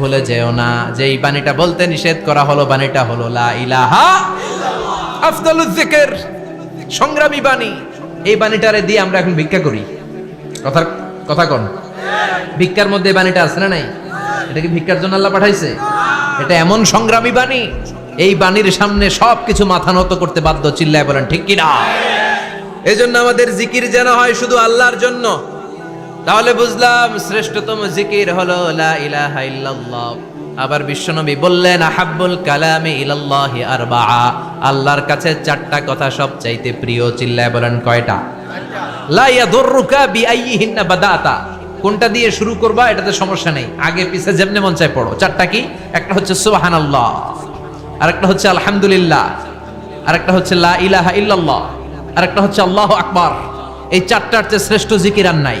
ভুলে যেও না। যে এই বাণীটা বলতে নিষেধ করা হলো, বাণীটা হলো লা ইলাহা আফদালুজ সংগ্রামী বাণী। এই বাণীটারে দিয়ে আমরা এখন ভিক্ষা করি। কথা কথা কোন। ভিক্ষার মধ্যে বাণীটা আছে না নাই? এটা কি ভিক্ষার জন্য আল্লাহ পাঠাইছে? এটা এমন সংগ্রামী বাণী। এই বাণীর সামনে সবকিছু মাথা নত করতে বাধ্য, চিল্লায় বলেন, ঠিক কি না এই জন্য আমাদের জিকির যেন হয় শুধু আল্লাহর জন্য। তাহলে বুঝলাম শ্রেষ্ঠতম জিকির হলো লা ইলাহা ইল্লাল্লাহ। আবার বিশ্বনবী বললেন, আহাব্বুল কালামে ইলাল্লাহি আরবাআ। আল্লাহর কাছে চারটা কথা সবচাইতে প্রিয় চিল্লায় বলেন কয়টা? লা ইয়াদুররুকা বিআইয়িহিন্না বাদাতা। কোনটা দিয়ে শুরু করবা এটাতে সমস্যা নেই। আগে পিছে যেমনে মন চায় পড়ো। চারটা কি? একটা হচ্ছে সুবহানাল্লাহ, আরেকটা হচ্ছে আলহামদুলিল্লাহ, আরেকটা হচ্ছে লা ইলাহা ইল্লাল্লাহ, আরেকটা হচ্ছে আল্লাহু আকবার। এই চারটার চেয়ে শ্রেষ্ঠ জিকির আর নাই।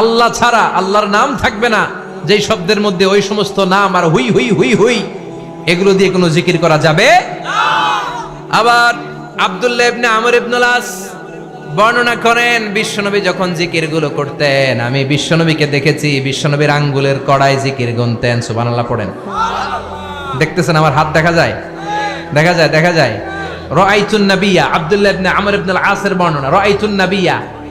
আল্লাহ ছাড়া আল্লাহর নাম থাকবে না। যেই শব্দের মধ্যে ওই সমস্ত নাম আর হুই হুই হুই হুই, এগুলো দিয়ে কোনো জিকির করা যাবে? আবার আব্দুল্লাহ ইবনে বর্ণনা করেন, বিশ্বনবী যখন জিকিরগুলো করতেন, আমি বিশ্বনবীকে দেখেছি, বিশ্বনবীর আঙ্গুলের কড়াই জিকির গুনতেন, সুবহানাল্লাহ পড়েন। দেখতেছেন আমার হাত দেখা যায়? দেখা যায় দেখা যায়। রাআইতুন নাবিয়্যা আব্দুল্লাহ ইবনে আসের বর্ণনা, রাআইতুন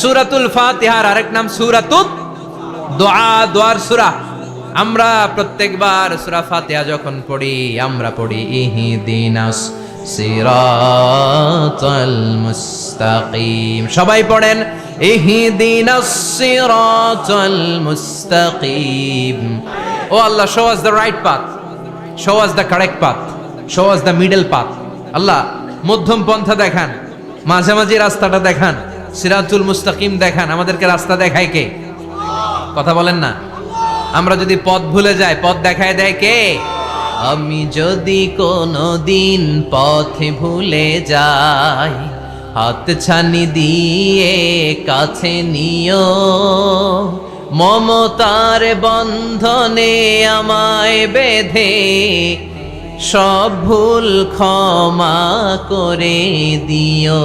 সূরাতুল ফাতিহার আরেক নাম সূরাতুত দোয়া, দোয়ার সুরা। আমরা প্রত্যেকবার সুরা ফাতিহা যখন পড়ি, আমরা পড়ি, ইহদিনাস সিরাতাল মুস্তাকিম। সবাই পড়েন, ইহদিনাস সিরাতাল মুস্তাকিম। ও আল্লাহ show us the right path show us the correct path show us the middle path আল্লাহ, মধ্যম পন্থা দেখান, মাঝামাঝি রাস্তাটা দেখান। সিরাতুল মুস্তাকিম দেখান, আমাদেরকে রাস্তা দেখায় কে? কথা বলেন না। আমরা যদি পথ ভুলে যাই, পথ দেখায় দেয় কে? আমি যদি কোনো দিন পথে ভুলে যাই, হাত ছানি দিয়ে কাছে নিও, মমতার বন্ধনে আমায় বেঁধে, সব ভুল ক্ষমা করে দিও।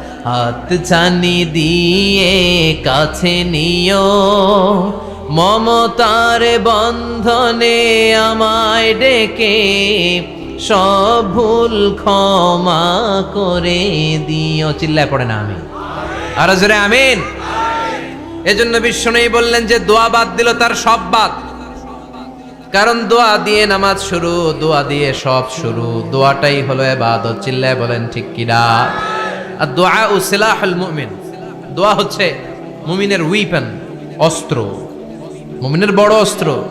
হাত ছানি দিয়ে কাছে নিও। মমতার বন্ধনে আমায় ডেকে সব ভুল ক্ষমা করে দিও। চিল্লায় পড়ে না আমি আরও জোরে আমিন। এজন্য বিশ্বনয়ী বললেন যে, দোয়া বাদ দিল তার সব বাদ। কারণ দোয়া দিয়ে নামাজ শুরু, দোয়া দিয়ে সব শুরু, দোয়াটাই হলো এবাদত। চিল্লায় বলেন, ঠিক কিনা? আর দোয়া ও সিলাহুল মুমিন। দোয়া হচ্ছে মুমিনের উইপেন অস্ত্র। মুমিনের বড় অস্ত্র,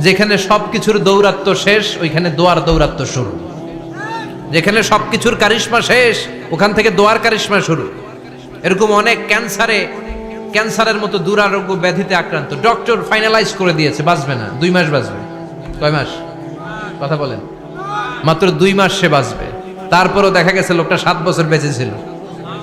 যেখানে সবকিছুর দৌরাত্ম শেষ, ওইখানে দোয়ার দৌরাত্ম শুরু। যেখানে সবকিছুর কারিশ্মা শেষ, ওখান থেকে দোয়ার কারিশ্মা শুরু। এরকম অনেক ক্যান্সারে, ক্যান্সারের মতো দুরারোগ্য ব্যাধিতে আক্রান্ত। ডক্টর ফাইনালাইজ করে দিয়েছে, বাঁচবে না। দুই মাস বাঁচবে। কয় মাস? কথা বলেন। মাত্র দুই মাস সে বাঁচবে। তারপরও দেখা গেছে লোকটা সাত বছর বেঁচে ছিল।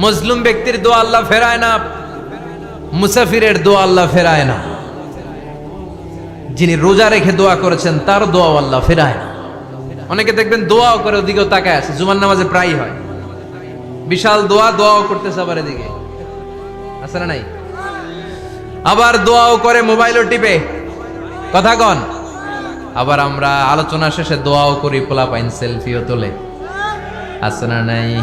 মজলুম ব্যক্তির দোয়া আল্লাহ ফেরায় না, মুসাফিরের দোয়া আল্লাহ ফেরায় না। যিনি রোজা রেখে দোয়া করেছেন, তার দোয়া আল্লাহ ফেরায় না। অনেকে দেখবেন দোয়াও করে ওদিকেও তাকায় আছে, জুমার নামাজে প্রায় হয়। বিশাল দোয়া, দোয়াও করতেছে আবার এদিকে। আছে না নাই? আবার দোয়াও করে মোবাইলও টিপে। কথা কন। আবার আমরা আলোচনা শেষে দোয়াও করি পোলা পাইন সেলফিও তোলে। আছে না নাই?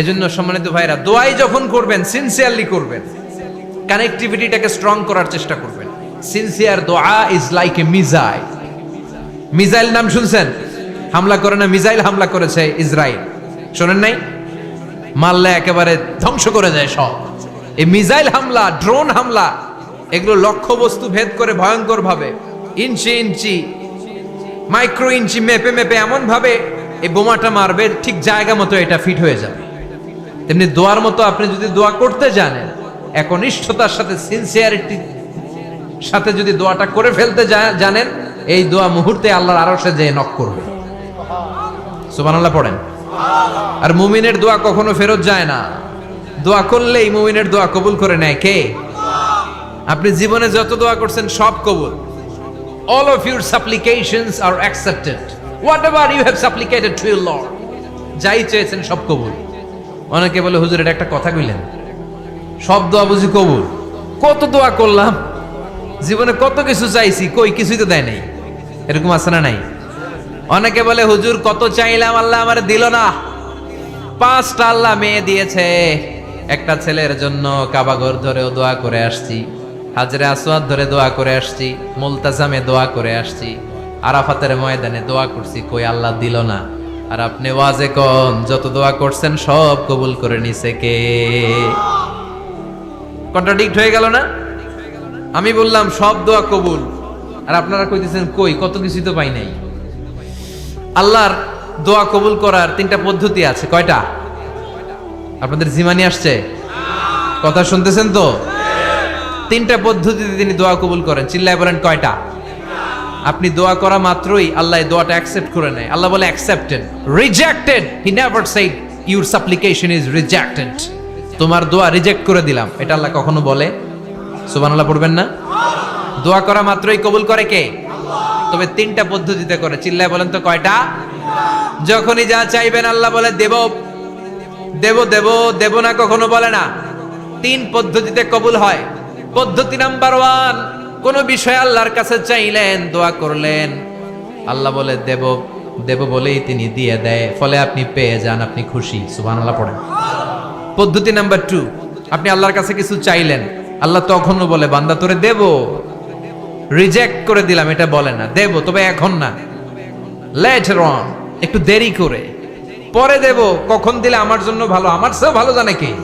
এজন্য সম্মানিত ভাইরা, দোয়াই যখন করবেন সিনসিয়ারলি করবেন। কানেক্টিভিটিটাকে স্ট্রং করার চেষ্টা করবেন। সিনসিয়ার দোয়া is like a missile missile নাম শুনছেন? হামলা করে না মিজাইল হামলা করেছে ইসরায়েল। শোনেন নাই? মারলে একেবারে ধ্বংস করে দেয় সব। এই মিসাইল হামলা ড্রোন হামলা, এগুলো লক্ষ্য বস্তু ভেদ করে ভয়ঙ্কর ভাবে ইঞ্চি ইঞ্চি মাইক্রো ইঞ্চি মেপে মেপে এমন ভাবে এই বোমাটা মারবে, ঠিক জায়গা মতো এটা ফিট হয়ে যাবে। তেমনি দোয়ার মতো আপনি যদি দোয়া করতে জানেন, একনিষ্ঠতার সাথে সিনসিয়ারিটি সাথে যদি দোয়াটা করে ফেলতে জানেন, এই দোয়া মুহূর্তে আল্লাহর আরশে যেয়ে নক করবে। সুবহানাল্লাহ পড়েন। আর মুমিনের দোয়া কখনো ফেরত যায় না। দোয়া করলেই মুমিনের দোয়া কবুল করে নেয় কে? আপনি জীবনে যত দোয়া করছেন সব কবুল। All of your supplications are accepted. Whatever you have supplicated to your lord, যাই চেয়েছেন সব কবুল। অনেকে বলে, হুজুর, এটা একটা কথা কইলেন। সব দোয়া বুঝি কবুল। কত দোয়া করলাম, জীবনে কত কিছু চাইছি, কই কিছুই তো দেয় নাই। এরকম আছে না নাই? অনেকে বলে, হুজুর, কত চাইলাম, আল্লাহ আমার দিল না। পাঁচটা আল্লাহ মেয়ে দিয়েছে। একটা ছেলের জন্য কাবাগর ধরেও দোয়া করে আসছি। হাজরে আসওয়াদ ধরে দোয়া করে আসছি। মুলতাজামে দোয়া করে আসছি। আরাফাতের ময়দানে দোয়া করছি, কই আল্লাহ দিল না। আর আপনি ওয়াজে কন, যত দোয়া করছেন সব কবুল করে নিছে কে? কন্ট্রাডিক্ট হয়ে গেল না? আমি বললাম, সব দোয়া কবুল। আর আপনারা কইতেছেন, কই? কত কিছুই তো পাই নাই। আল্লাহর দোয়া কবুল করার তিনটা পদ্ধতি আছে। কয়টা? আপনাদের জিমানি আসছে? কথা শুনতেছেন তো? তিনটা পদ্ধতিতে তিনি দোয়া কবুল করেন। চিল্লায় বলেন, কয়টা? আপনি দোয়া করা মাত্রই আল্লাহ দোয়াটা অ্যাকসেপ্ট করে নেয়। আল্লাহ বলে accepted rejected he never said your supplication is rejected তোমার দোয়া রিজেক্ট করে দিলাম, এটা আল্লাহ কখনো বলে? সুবহানাল্লাহ পড়বেন না? দোয়া করা মাত্রই কবুল করে কে? তবে তিনটা পদ্ধতিতে করে, চিল্লায় বলেন তো কয়টা? যখনই যা চাইবেন আল্লাহ বলে, দেব। দেব দেব দেব না কখনো বলে না। তিন পদ্ধতিতে কবুল হয়। পদ্ধতি নাম্বার ওয়ান কোন বিষয় আল্লাহর কাছে চাইলেন, দোয়া করলেন। আল্লাহ বলে, দেব দেব বলেই তিনি দিয়ে দেয়। ফলে আপনি পেয়ে যান, আপনি খুশি। সুবহান আল্লাহ পড়েন। পদ্ধতি নাম্বার টু আপনি আল্লাহর কাছে কিছু চাইলেন। আল্লাহ তখনও বলে, বান্দা, তোরে দেব। রিজেক্ট করে দিলাম, এটা বলে না। দেব, তবে এখন না। লেটার অন একটু দেরি করে। পরে দেব, কখন দিলে আমার জন্য ভালো? আমার চেয়েও ভালো জানে কি?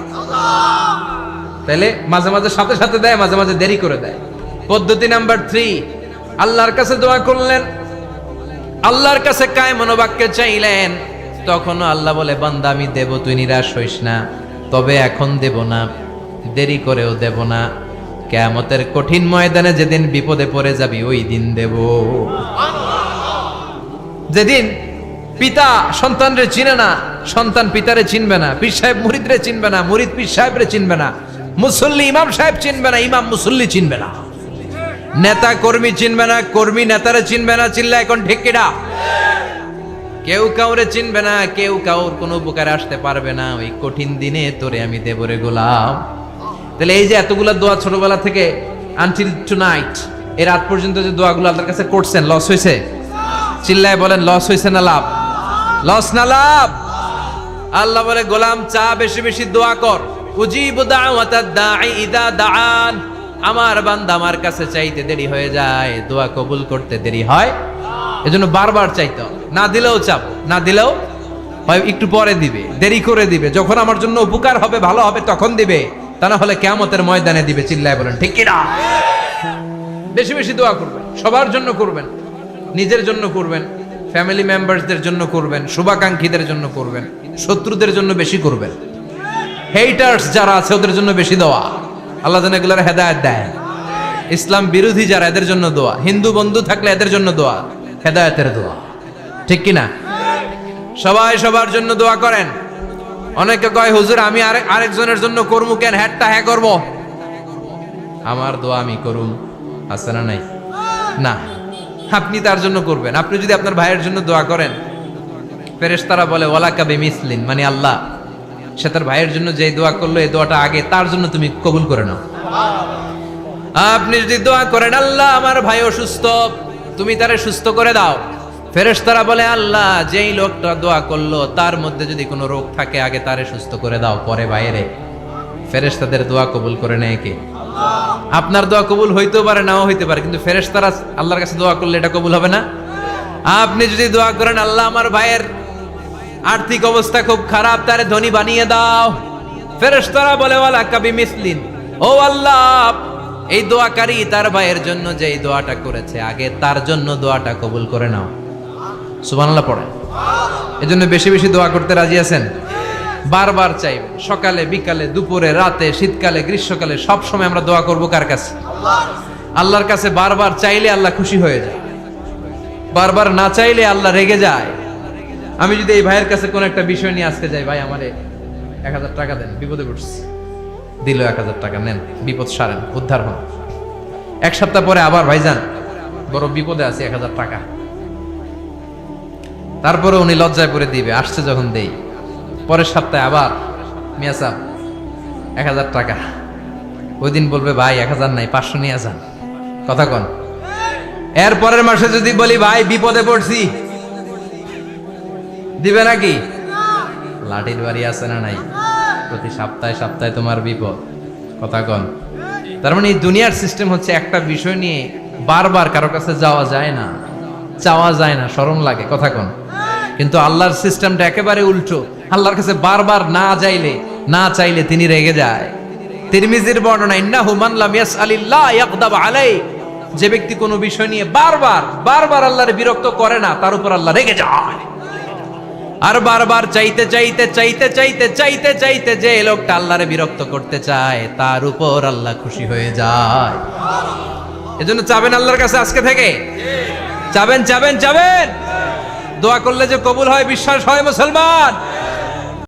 তাইলে মাঝে মাঝে সাথে সাথে দেয়, মাঝে মাঝে দেরি করে দেয়। পদ্ধতি নাম্বার থ্রি আল্লাহর কাছে দোয়া করলেন। আল্লাহর কাছে কায় মনোবাক্যে চাইলেন। তখনও আল্লাহ বলে, বান্দা, আমি দেব, তুই নিরাশ হইস না। তবে এখন দেব না, দেরি করেও দেব না। কেয়ামতের কঠিন ময়দানে যেদিন বিপদে পড়ে যাবি, ওই দিন দেব। যেদিন পিতা সন্তানরে চিনে না, সন্তান পিতারে চিনবে না, পীর সাহেব মুরিদরে চিনবে না, মুরিদ পীর সাহেবরে চিনবে না, মুসল্লি ইমাম সাহেব চিনবে না, ইমাম মুসল্লি চিনবে না। নেতা কর্মী চিনবে না, কর্মী নেতারে চিনবে না, চিল্লা এখন কিনা কেউ কাউরে চিনবে না, কেউ কাউর কোনো উপকারে আসতে পারবে না। ওই কঠিন দিনে তোরে আমি দেবরে গোলাম। তাহলে এই যে এতগুলা দোয়া ছোটবেলা থেকে আনটিল টু নাইট এর রাত পর্যন্ত যে দোয়াগুলো আল্লাহর কাছে করছেন লস হয়েছে? চিল্লায় বলেন লস হয়েছে না লাভ? লস না লাভ? আল্লাহ বলে, গোলাম, চা বেশি বেশি দোয়া কর। উজিবু দাওয়াতাদ দাঈ ইদা দাআন। আমার বান্দা আমার কাছে চাইতে দেরি হয়ে যায়, দোয়া কবুল করতে দেরি হয়। এজন্য বারবার চাইতে। না দিলেও চাপ, না দিলেও হয়, একটু পরে দিবে, দেরি করে দিবে। যখন আমার জন্য উপকার হবে, ভালো হবে, তখন দিবে। তা না হলে কেমতের ময়দানে দিবে, চিল্লায় বলেন, ঠিক কিনা? বেশি বেশি দোয়া করবেন, সবার জন্য করবেন, নিজের জন্য করবেন ফ্যামিলি মেম্বারসদের জন্য করবেন, শুভাকাঙ্ক্ষীদের জন্য করবেন, শত্রুদের জন্য বেশি করবেন। হেইটার্স যারা আছে, ওদের জন্য বেশি দেওয়া আল্লাহ যেন এগুলোর হেদায়ত দেয়। ইসলাম বিরোধী যারা, এদের জন্য দোয়া। হিন্দু বন্ধু থাকলে এদের জন্য দোয়া। হেদায়তের দোয়া। ঠিক কিনা? সবাই সবার জন্য দোয়া করেন। অনেকে কয়, হুজুর, আমি আরেক আরেকজনের জন্য করব কেন? হ্যাটটা হ্যাঁ করব? আমার দোয়া আমি করুম। আছে না নাই? না। আপনি তার জন্য করবেন। আপনি যদি আপনার ভাইয়ের জন্য দোয়া করেন, ফেরেশতারা বলে ওয়ালা কাবে মিসলিন মানে আল্লাহ। সে তার ভাইয়ের জন্য যে দোয়া করল, এই দোয়াটা আগে তার জন্য তুমি কবুল করে নাও। আপনি যদি দোয়া করেন, আল্লাহ আমার ভাই অসুস্থ, তুমি তারে সুস্থ করে দাও। ফেরেশতারা বলে, আল্লাহ, যেই লোকটা দোয়া করল, তার মধ্যে যদি কোনো রোগ থাকে, আগে তারে সুস্থ করে দাও, পরে বাইরে। ফেরেশতাদের দোয়া কবুল করে নেয় কে? আপনার দোয়া কবুল হইতেও পারে, নাও হইতে পারে, কিন্তু ফেরেশতারা আল্লাহর কাছে দোয়া করলে এটা কবুল হবে না। আপনি যদি দোয়া করেন, আল্লাহ আমার ভাইয়ের আর্থিক অবস্থা খুব খারাপ, তারে ধনী বানিয়ে দাও। ফেরেশতারা বলে, ওয়ালা কাবি মিসলিন। ও আল্লাহ, এই দোয়াকারী তার ভাইয়ের জন্য যে এই দোয়াটা করেছে, আগে তার জন্য দোয়াটা কবুল করে নাও। সুবহানাল্লাহ পড়েন। এজন্য বেশি বেশি দোয়া করতে রাজি আছেন? বারবার চাই, সকালে, বিকালে, দুপুরে, রাতে, শীতকালে, গ্রীষ্মকালে, সব সময় আমরা দোয়া করব কার কাছে? আল্লাহর কাছে বারবার চাইলে আল্লাহ খুশি হয়ে যায়। বারবার না চাইলে আল্লাহ রেগে যায়। আমি যদি এই ভাইয়ের কাছে কোন একটা বিষয় নিয়ে আজকে যাই, ভাই আমারে এক হাজার টাকা দেন, বিপদে পড়ছি। দিল এক হাজার টাকা, নেন, বিপদ সারেন, উদ্ধার হন। এক সপ্তাহ পরে আবার ভাইজান বড় বিপদে আছে এক হাজার টাকা। তারপরে উনি লজ্জায় পড়ে দিবে, আসছে যখন দেই। পরের সপ্তাহে আবার, মিয়া সাহ এক হাজার টাকা। ওই দিন বলবে, ভাই, এক হাজার নাই, পাঁচশো নিয়ে যান। কথা কন। এর পরের মাসে যদি বলি, ভাই, বিপদে পড়ছি দিবে নাকি? লাঠির বাড়ি আছে না নাই? প্রতি সপ্তাহে সপ্তাহে তোমার বিপদ। কথা কন। তার মানে এই দুনিয়ার সিস্টেম হচ্ছে একটা বিষয় নিয়ে বারবার কারও কাছে যাওয়া যায় না। চাওয়া যায় না, শরম লাগে, কথা কন। কিন্তু আল্লাহর সিস্টেমটা একেবারে উল্টো। আল্লাহর কাছে বারবার না যাইলে, না চাইলে তিনি রেগে যায়। তিরমিজির বর্ণনা, ইন্নাহু মান লাম ইয়াসআলিল্লাহ ইয়াকদাব আলাই যে ব্যক্তি কোনো বিষয় নিয়ে বারবার বারবার আল্লাহর বিরক্ত করে না, তার উপর আল্লাহ রেগে যায়। আর বারবার চাইতে চাইতে চাইতে চাইতে চাইতে চাইতে যে লোকটা আল্লাহরে বিরক্ত করতে চায়, তার উপর আল্লাহ খুশি হয়ে যায়। এজন্য চাবেন আল্লাহর কাছে আজকে থেকে? চাবেন চাবেন চাবেন। দোয়া করলে যে কবুল হয়, বিশ্বাস হয় মুসলমান।